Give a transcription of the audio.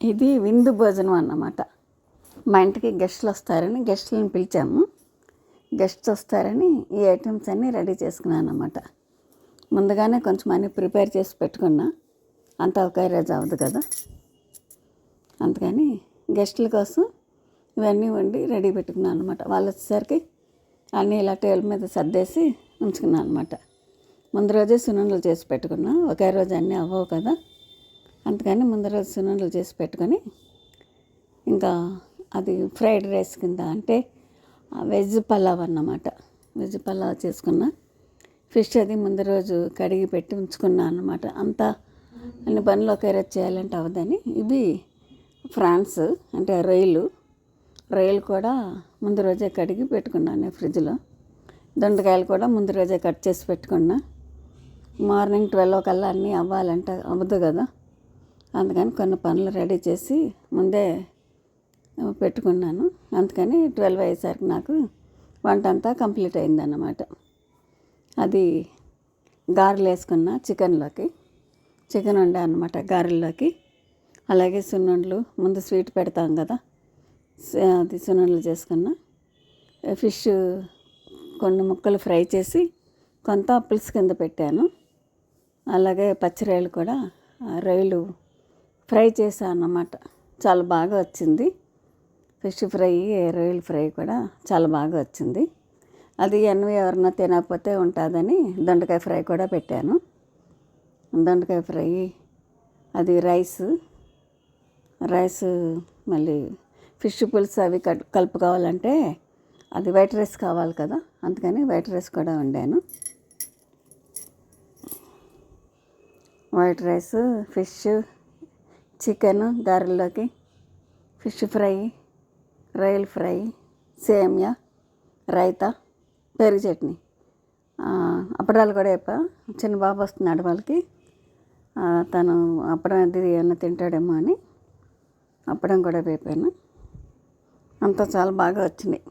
ఇది విందు భోజనం అన్నమాట. మా ఇంటికి గెస్టులు వస్తారని గెస్టులను పిలిచాము. గెస్ట్స్ వస్తారని ఈ ఐటమ్స్ అన్నీ రెడీ చేసుకున్నాను అన్నమాట. ముందుగానే కొంచెం అన్నీ ప్రిపేర్ చేసి పెట్టుకున్నా. అంత ఒకే రోజు అవ్వదు కదా. అందుకని గెస్టుల కోసం ఇవన్నీ వండి రెడీ పెట్టుకున్నాను అనమాట వాళ్ళు వచ్చేసరికి అన్నీ ఇలా టేబుల్ మీద సర్దేసి ఉంచుకున్నాను అనమాట ముందు రోజే సున్నుండలు చేసి పెట్టుకున్నా. ఒకే రోజు అన్నీ అవ్వవు కదా. అందుకని ముందు రోజు సున్నుండలు చేసి పెట్టుకొని ఇంకా అది ఫ్రైడ్ రైస్ కింద అంటే వెజ్ పలావ్ అన్నమాట. వెజ్ పలావ్ చేసుకున్నా. ఫిష్ అది ముందు రోజు కడిగి పెట్టి ఉంచుకున్నా అన్నమాట. అంతా అన్ని పనులు ఒకే చేయాలంటే అవదని. ఇవి ఫ్రాన్స్ అంటే రొయ్యలు. రొయ్యలు కూడా ముందు రోజే కడిగి పెట్టుకున్నాను ఫ్రిడ్జ్లో. దొండకాయలు కూడా ముందు రోజే కట్ చేసి పెట్టుకున్నా. మార్నింగ్ ట్వెల్వ్ కల్లా అన్నీ అవ్వాలంటే అవ్వదు కదా. అందుకని కొన్ని పనులు రెడీ చేసి ముందే పెట్టుకున్నాను. అందుకని ట్వెల్వ్ అయ్యేసరికి నాకు వంట అంతా కంప్లీట్ అయిందన్నమాట. అది గారెలు వేసుకున్న చికెన్లోకి చికెన్ వండా అనమాట గారెల్లోకి. అలాగే సున్నుండలు ముందు స్వీట్ పెడతాం కదా అది సున్నుండలు చేసుకున్న ఫిష్ కొన్ని ముక్కలు ఫ్రై చేసి కొంత పులుసు కింద పెట్టాను. అలాగే పచ్చిరాయలు కూడా రొయ్యలు ఫ్రై చేశాను అన్నమాట చాలా బాగా వచ్చింది. ఫిష్ ఫ్రై రొయ్యల ఫ్రై కూడా చాలా బాగా వచ్చింది. అది ఎన్వి ఎవరన్నా తినకపోతే ఉంటుందని దొండకాయ ఫ్రై కూడా పెట్టాను. దొండకాయ ఫ్రై అది రైస్ రైస్ మళ్ళీ ఫిష్ పులుసు అవి కల్- కలుపుకోవాలంటే అది వైట్ రైస్ కావాలి కదా అందుకని వైట్ రైస్ కూడా వండాను. వైట్ రైస్ ఫిష్ చికెన్ గారెల్లోకి ఫిష్ ఫ్రై రొయ్యల ఫ్రై సేమియా రైతా పెరుగు చట్నీ. అప్పడాలు కూడా చెప్పా. చిన్న బాబు వస్తున్నాడు వాళ్ళకి. తను అప్పడం అది ఏమన్నా తింటాడేమో అని అప్పడం కూడా వేపాను. అంతా చాలా బాగా వచ్చినాయి